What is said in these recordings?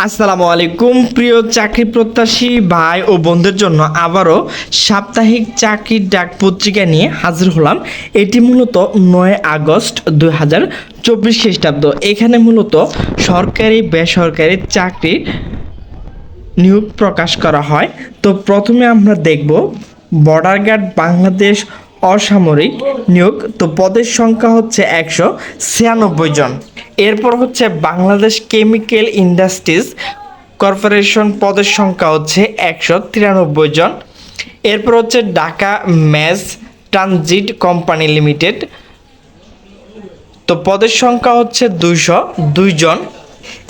আসসালামু আলাইকুম, প্রিয় চাকরি প্রত্যাশী ভাই ও বোনদের জন্য আবারও সাপ্তাহিক চাকরির ডাক পত্রিকা নিয়ে হাজির হলাম। এটি মূলত নয় আগস্ট দুই হাজার চব্বিশ খ্রিস্টাব্দ। এখানে মূলত সরকারি, বেসরকারি চাকরি নিয়োগ প্রকাশ করা হয়। তো প্রথমে আমরা দেখব বর্ডার গার্ড বাংলাদেশ অসামরিক নিয়োগ। তো পদের সংখ্যা হচ্ছে একশো ছিয়ানব্বই জন। এরপর হচ্ছে বাংলাদেশ কেমিক্যাল ইন্ডাস্ট্রিজ কর্পোরেশন পদের সংখ্যা হচ্ছে একশো তিরানব্বই জন। এরপর হচ্ছে Dhaka mass transit company limited. তো পদের সংখ্যা হচ্ছে দুইশো দুইজন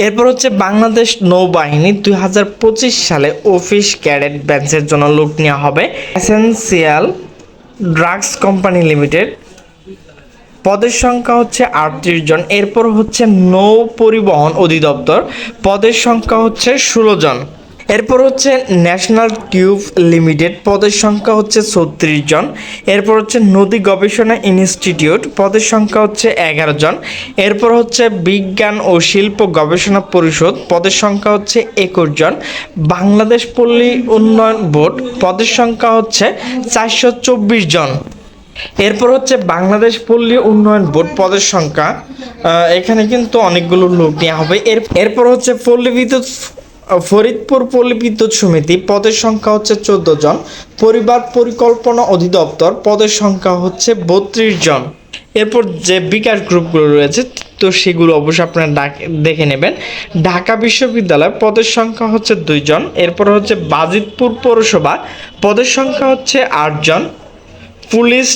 এরপর হচ্ছে বাংলাদেশ নৌবাহিনী দুই হাজার পঁচিশ সালে অফিস ক্যাডেট ব্যাচের জন্য লোক নেওয়া হবে। এসেন্সিয়াল ড্রাগস কোম্পানি লিমিটেড পদের সংখ্যা হচ্ছে আটত্রিশ জন। এরপর হচ্ছে নৌ পরিবহন অধিদপ্তর। পদের সংখ্যা হচ্ছে ষোলো জন। এরপর হচ্ছে ন্যাশনাল টিউব লিমিটেড। পদের সংখ্যা হচ্ছে ছত্রিশ জন। এরপর হচ্ছে নদী গবেষণা ইনস্টিটিউট। পদের সংখ্যা হচ্ছে এগারো জন। এরপর হচ্ছে বিজ্ঞান ও শিল্প গবেষণা পরিষদ। পদের সংখ্যা হচ্ছে একুশ জন। বাংলাদেশ পল্লী উন্নয়ন বোর্ড। পদের সংখ্যা হচ্ছে চারশো চব্বিশ জন। এরপর হচ্ছে বাংলাদেশ পল্লী উন্নয়ন বোর্ড পদের সংখ্যা এখানে কিন্তু অনেকগুলো লোক নেওয়া হবে। এর, এরপর হচ্ছে পল্লী বিদ্যুৎ ফরিদপুর পল্লী বিদ্যুৎ সমিতি, পদের সংখ্যা হচ্ছে চোদ্দ জন। পরিবার পরিকল্পনা অধিদপ্তর, পদের সংখ্যা হচ্ছে বত্রিশ জন। এরপর যে বিকাশ গ্রুপগুলো রয়েছে, তো সেগুলো অবশ্যই আপনারা দেখে নেবেন। ঢাকা বিশ্ববিদ্যালয়, পদের সংখ্যা হচ্ছে দুইজন এরপর হচ্ছে বাজিতপুর পৌরসভা, পদের সংখ্যা হচ্ছে আটজন পুলিশ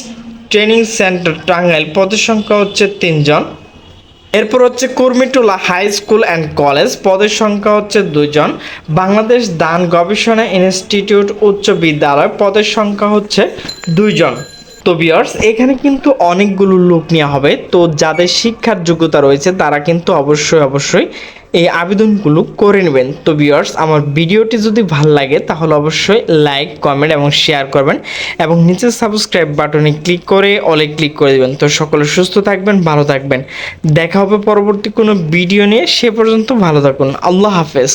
ট্রেনিং সেন্টার টাঙ্গাইল। পদের সংখ্যা হচ্ছে তিনজন। এরপর হচ্ছে Kurmitola high school and college. পদের সংখ্যা হচ্ছে দুজন বাংলাদেশ দান গবেষণা ইনস্টিটিউট উচ্চ বিদ্যালয়। পদের সংখ্যা হচ্ছে দুইজন। তো বিয়ার্স এখানে কিন্তু অনেকগুলো লোক নেওয়া হবে। তো যাদের শিক্ষার যোগ্যতা রয়েছে, তারা কিন্তু অবশ্যই অবশ্যই এই আবেদনগুলো করে নেবেন। তো বিয়ার্স আমার ভিডিওটি যদি ভালো লাগে, তাহলে অবশ্যই লাইক কমেন্ট এবং শেয়ার করবেন এবং নিচে সাবস্ক্রাইব বাটনে ক্লিক করে অলে ক্লিক করে দেবেন। তো সকলে সুস্থ থাকবেন, ভালো থাকবেন। দেখা হবে পরবর্তী কোনো ভিডিও নিয়ে। সে পর্যন্ত ভালো থাকুন। আল্লাহ হাফেজ।